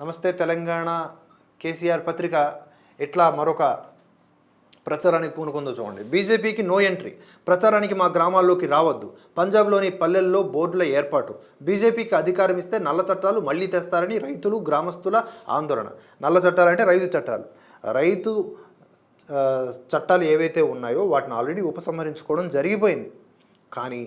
నమస్తే తెలంగాణ కేసీఆర్ పత్రిక ఎట్లా మరొక ప్రచారానికి పూనుకుందో చూడండి. బీజేపీకి నో ఎంట్రీ ప్రచారానికి మా గ్రామాల్లోకి రావద్దు. పంజాబ్లోని పల్లెల్లో బోర్డుల ఏర్పాటు. బీజేపీకి అధికారం ఇస్తే నల్ల చట్టాలు మళ్ళీ తెస్తారని రైతులు గ్రామస్తుల ఆందోళన. నల్ల చట్టాలు అంటే రైతు చట్టాలు. రైతు చట్టాలు ఏవైతే ఉన్నాయో వాటిని ఆల్రెడీ ఉపసంహరించుకోవడం జరిగిపోయింది. కానీ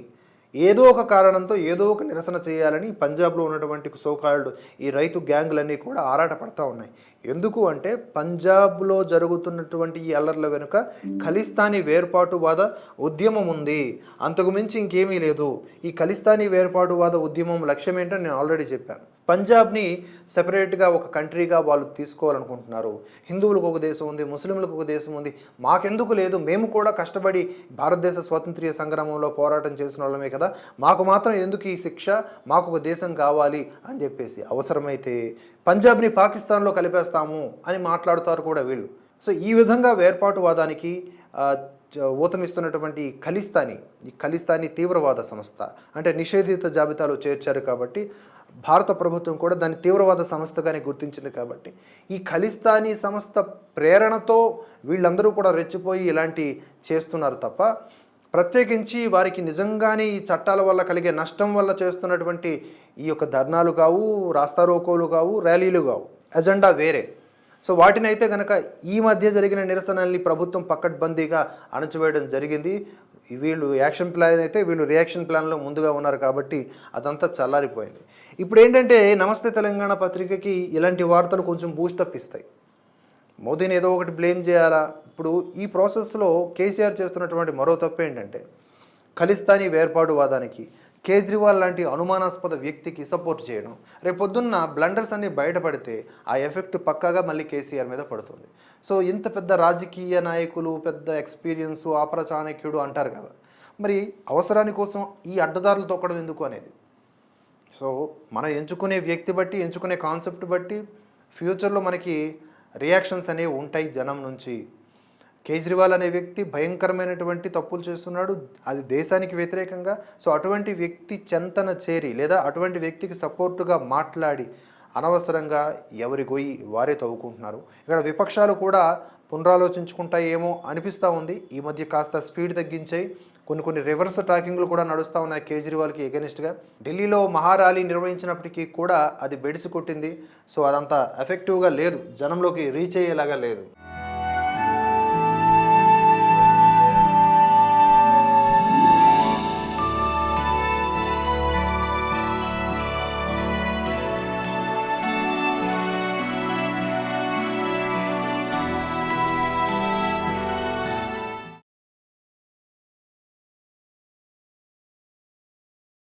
ఏదో ఒక కారణంతో ఏదో ఒక నిరసన చేయాలని పంజాబ్లో ఉన్నటువంటి సోకాల్డ్ ఈ రైతు గ్యాంగులన్నీ కూడా ఆరాట పడతా ఉన్నాయి. ఎందుకు అంటే పంజాబ్లో జరుగుతున్నటువంటి ఈ అల్లర్ల వెనుక ఖలిస్తానీ వేర్పాటువాద ఉద్యమం ఉంది. అంతకు మించి ఇంకేమీ లేదు. ఈ ఖలిస్తానీ వేర్పాటువాద ఉద్యమం లక్ష్యం ఏంటో నేను ఆల్రెడీ చెప్పాను. పంజాబ్ని సెపరేట్గా ఒక కంట్రీగా వాళ్ళు తీసుకోవాలనుకుంటున్నారు. హిందువులకు ఒక దేశం ఉంది ముస్లింలకు ఒక దేశం ఉంది. మాకెందుకు లేదు మేము కూడా కష్టపడి భారతదేశ స్వాతంత్ర్య సంగ్రామంలో పోరాటం చేసిన వాళ్ళమే కదా. మాకు మాత్రం ఎందుకు ఈ శిక్ష? మాకు ఒక దేశం కావాలి అని చెప్పేసి అవసరమైతే పంజాబ్ని పాకిస్తాన్లో కలిపేస్తాము అని మాట్లాడుతారు కూడా వీళ్ళు. సో ఈ విధంగా వేర్పాటువాదానికి ఊతమిస్తున్నటువంటి ఖలిస్తానీ ఈ ఖలిస్తానీ తీవ్రవాద సంస్థ అంటే నిషేధిత జాబితాలో చేర్చారు కాబట్టి భారత ప్రభుత్వం కూడా దాన్ని తీవ్రవాద సంస్థగానే గుర్తించింది కాబట్టి ఈ ఖలిస్తానీ సంస్థ ప్రేరణతో వీళ్ళందరూ కూడా రెచ్చిపోయి ఇలాంటి చేస్తున్నారు తప్ప ప్రత్యేకించి వారికి నిజంగానే ఈ చట్టాల వల్ల కలిగే నష్టం వల్ల చేస్తున్నటువంటి ఈ యొక్క ధర్నాలు కావు రాస్తారోకోలు కావు ర్యాలీలు కావు. ఎజెండా వేరే. సో వాటినైతే కనుక ఈ మధ్య జరిగిన నిరసనల్ని ప్రభుత్వం పక్కడ్బందీగా అణచివేయడం జరిగింది. వీళ్ళు యాక్షన్ ప్లాన్ అయితే వీళ్ళు రియాక్షన్ ప్లాన్లో ముందుగా ఉన్నారు కాబట్టి అదంతా చల్లారిపోయింది. ఇప్పుడు ఏంటంటే నమస్తే తెలంగాణ పత్రికకి ఇలాంటి వార్తలు కొంచెం బూస్టప్ ఇస్తాయి. మోదీని ఏదో ఒకటి బ్లేమ్ చేయాలా? ఇప్పుడు ఈ ప్రాసెస్లో కేసీఆర్ చేస్తున్నటువంటి మరో తప్పు ఏంటంటే ఖలిస్తానీ వేర్పాటువాదానికి కేజ్రీవాల్ లాంటి అనుమానాస్పద వ్యక్తికి సపోర్ట్ చేయడం. రేపొద్దున్న బ్లండర్స్ అన్ని బయటపడితే ఆ ఎఫెక్ట్ పక్కాగా మళ్ళీ కేసీఆర్ మీద పడుతుంది. సో ఇంత పెద్ద రాజకీయ నాయకులు పెద్ద ఎక్స్పీరియన్స్ ఆపర చాణక్యుడు అంటారు కదా. మరి అవసరాని కోసం ఈ అడ్డదారులు తొక్కడం ఎందుకు అనేది? సో మనం ఎంచుకునే వ్యక్తి బట్టి ఎంచుకునే కాన్సెప్ట్ బట్టి ఫ్యూచర్లో మనకి రియాక్షన్స్ అనేవి ఉంటాయి జనం నుంచి. కేజ్రీవాల్ అనే వ్యక్తి భయంకరమైనటువంటి తప్పులు చేస్తున్నాడు. అది దేశానికి వ్యతిరేకంగా. సో అటువంటి వ్యక్తి చెంతన చేరి లేదా అటువంటి వ్యక్తికి సపోర్టుగా మాట్లాడి అనవసరంగా ఎవరి గొయ్యి వారే తవ్వుకుంటున్నారు. ఇక్కడ విపక్షాలు కూడా పునరాలోచించుకుంటాయేమో అనిపిస్తూ ఉంది. ఈ మధ్య కాస్త స్పీడ్ తగ్గించాయి. కొన్ని కొన్ని రివర్స్ టాకింగ్లు కూడా నడుస్తూ ఉన్నాయి కేజ్రీవాల్కి ఎగనిస్ట్గా ఢిల్లీలో మహారాలీ నిర్వహించినప్పటికీ కూడా అది బెడిసి కొట్టింది. సో అదంతా ఎఫెక్టివ్గా లేదు. జనంలోకి రీచ్ అయ్యేలాగా లేదు.